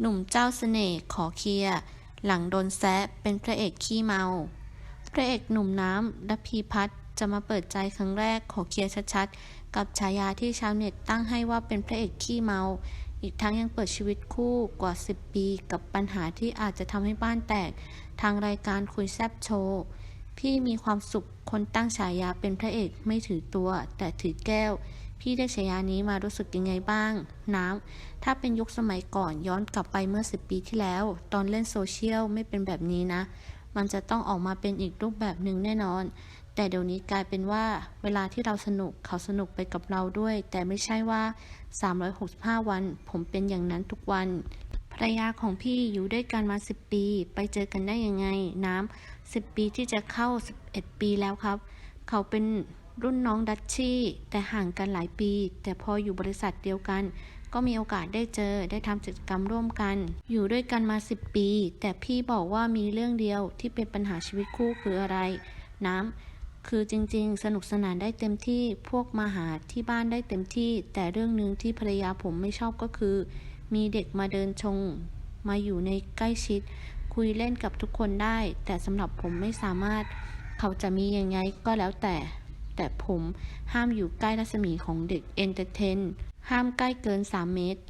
หนุ่มเจ้าเสน่ห์ขอเคลียร์หลังโดนแซะเป็นพระเอกขี้เมา พระเอกหนุ่มน้ำดัพพีพัฒน์จะมาเปิดใจครั้งแรกขอเคลียร์ชัดๆ กับฉายาที่ชาวเน็ตตั้งให้ว่าเป็นพระเอกขี้เมา อีกทั้งยังเปิดชีวิตคู่กว่า 10 ปีกับปัญหาที่อาจจะทำให้บ้านแตก ทางรายการคุยแซบโชว์ พี่มีความสุขคนตั้งฉายาเป็นพระเอกไม่ถือตัว แต่ถือแก้ว พี่ได้ฉายานี้มารู้สึกยังไงบ้าง น้ำ ถ้าเป็นยุคสมัยก่อนย้อนกลับไปเมื่อ 10 ปีที่แล้ว ตอนเล่นโซเชียลไม่เป็นแบบนี้นะ มันจะต้องออกมาเป็นอีกรูปแบบหนึ่งแน่นอน แต่เดี๋ยวนี้กลายเป็นว่า เวลาที่เราสนุกเขาสนุกไปกับเราด้วย แต่ไม่ใช่ว่า 365 วัน ผมเป็นอย่างนั้นทุกวันภรรยาของพี่อยู่ด้วยกันมา10 ปี ไปเจอกันได้ยังไง น้ำ10 ปีที่จะเข้า 11 ปีแล้วครับ เขาเป็น รุ่นน้องดัชชี่แต่ห่างกันหลายปี แต่พออยู่บริษัทเดียวกัน ก็มีโอกาสได้เจอได้ทำกิจกรรมร่วมกัน อยู่ด้วยกันมา 10 ปี แต่พี่บอกว่ามีเรื่องเดียวที่เป็นปัญหาชีวิตคู่คืออะไร น้ำคือจริงๆ สนุกสนานได้เต็มที่พวกมาหาที่บ้านได้เต็มที่ แต่เรื่องหนึ่งที่ภรรยาผมไม่ชอบก็คือ มีเด็กมาเดินชง มาอยู่ในใกล้ชิด คุยเล่นกับทุกคนได้ แต่สำหรับผมไม่สามารถ เขาจะมียังไงก็แล้วแต่ แต่ผมห้ามอยู่ใกล้รัศมีของเด็กเอนเตอร์เทน ห้ามใกล้เกิน 3 เมตร